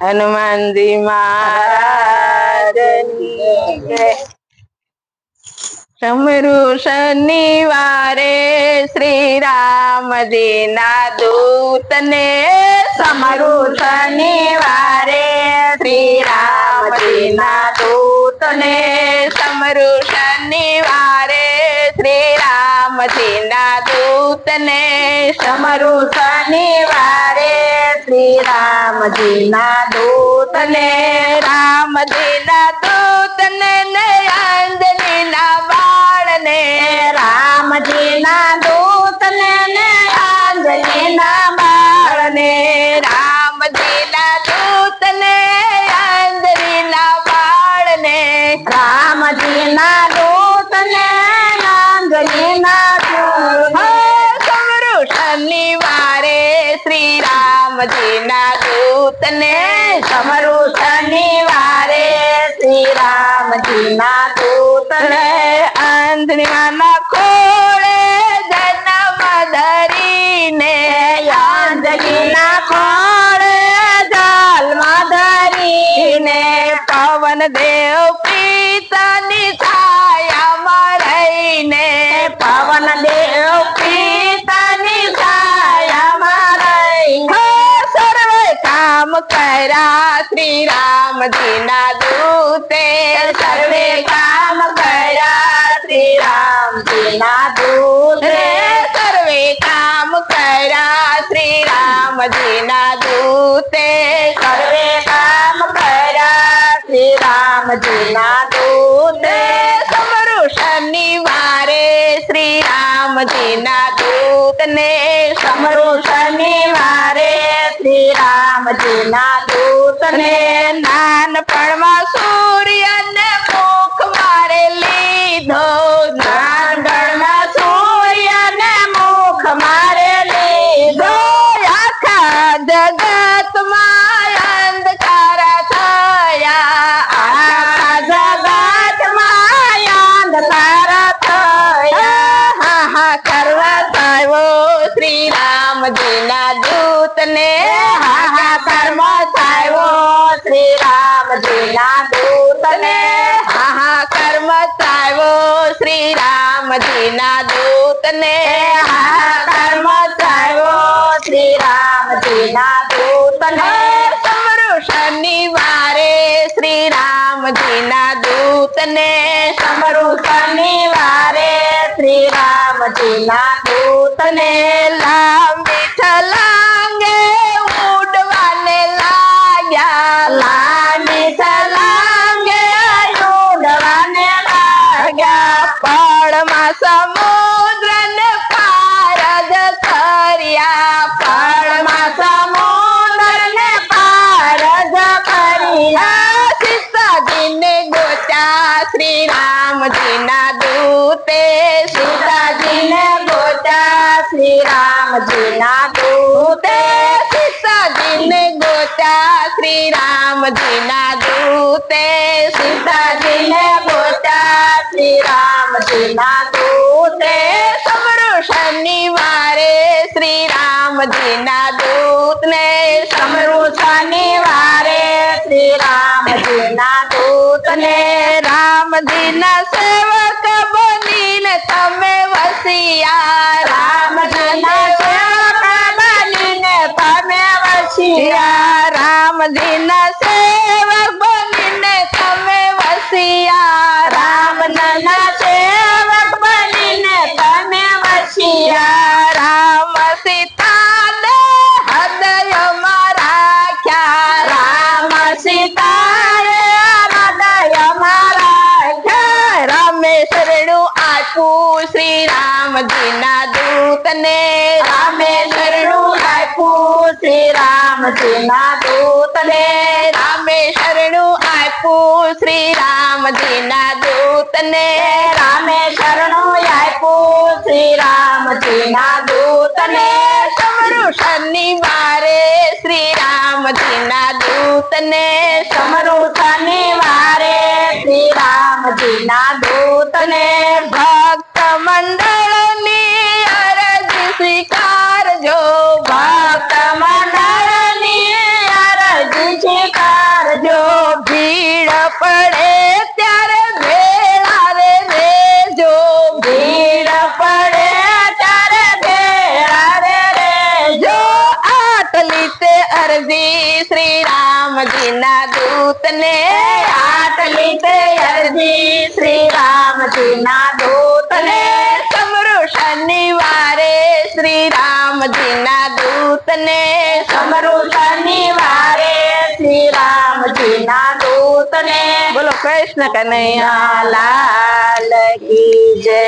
હનુમાનજી મહારાજની. સમરું શનિવારે શ્રી રામજી ના દૂતને સમરું શનિવારે શ્રી રામજી ના દૂતને સમરું શનિવારે શ્રી રામજી ના દૂતને સમરું શનિવારે શ્રી રામજી ના દૂતને રામજી ના દૂતને ને અંજની ના બાળને રામજી ના દૂતને દૂતને સમરું શનિવારે શ્રી રામજી ના દૂતને આંધણીના ખોળે જન્મ ધરીને આંધળીના ખોળે જન્મ ધરીને પવન દેવ પિતાની છાયામાં રહીને પવન દેવ કર્યા શ્રી રામજી ના દૂતે. સર્વે કામ કર્યા શ્રી રામજી ના દૂતે. સર્વે કામ કર્યા શ્રી રામજી ના દૂતે. સર્વે કામ કર્યા શ્રી રામજી ના દૂતે. સમરું શનિવારે શ્રી રામજી ના દૂતને. સમરું શનિવારે શ્રી રામજી ના દૂતને નાનપણમાં સૂર્યને મુખ મારે લીધો. નાનપણમાં સૂર્યને મુખ મારે લીધો. આખા જગતમાં અંધકાર થયા. આખા જગતમાં અંધકાર થયા. હા હા, કરવા આવ્યો શ્રી રામજી ના દૂતને હા હા કર્મ થયો શ્રી રામજી ના દૂતને હા હા કર્મ થયો શ્રી રામજી ના દૂતને હા હા કર્મ થયો શ્રી રામજી ના દૂતને સમરું શનિવારે શ્રી રામજી ના દૂતને સમરું શનિવારે શ્રી રામજી ના દૂતને લાંબી છલાંગે પળમાં સમુદ્રને પાર જ કર્યા પળમાં સમુદ્રને પાર જ કર્યા સીતાજીને ગોચા શ્રી રામજી ના દૂતે સીતાજીને ગોચા શ્રી રામજી ના દૂતે સીતાજીને ગોચા શ્રી રામજી ના દૂતે સીતાજીને ગોચા શ્રી રામજી રામજી ના દૂતને સમરું શનિવારે શ્રી રામજી ના દૂતને રામજી ના સેવક બનીને તમે વસિયા. રામજી ના સેવક બનીને તમે વસિયા. રામજી રામજી ના દૂતને રામે શરણું આપ્યું. શ્રી રામજી ના દૂતને રામે શરણું આપ્યું. શ્રી રામજી ના દૂતને રામે શરણું આપ્યું. શ્રી રામજી ના દૂતને સમરું શનિવારે. શ્રી રામજી ના દૂતને સમરું શનિવારે. શ્રી રામજી ના દૂતને ભક્ત જો ભક્ત મંડળની અરજી છે ભીડ પડે ત્યારે ભેળા રે રેજો ભીડ પડે ત્યારે ભેળા રે રેજો આટલી તે અરજી શ્રી રામજીના દૂતને આટલી તે અરજી શ્રી દૂત દૂતને સમરૂ વારે શ્રી રામજીના દૂતને બોલો કૃષ્ણ કનૈયા લાલ જય.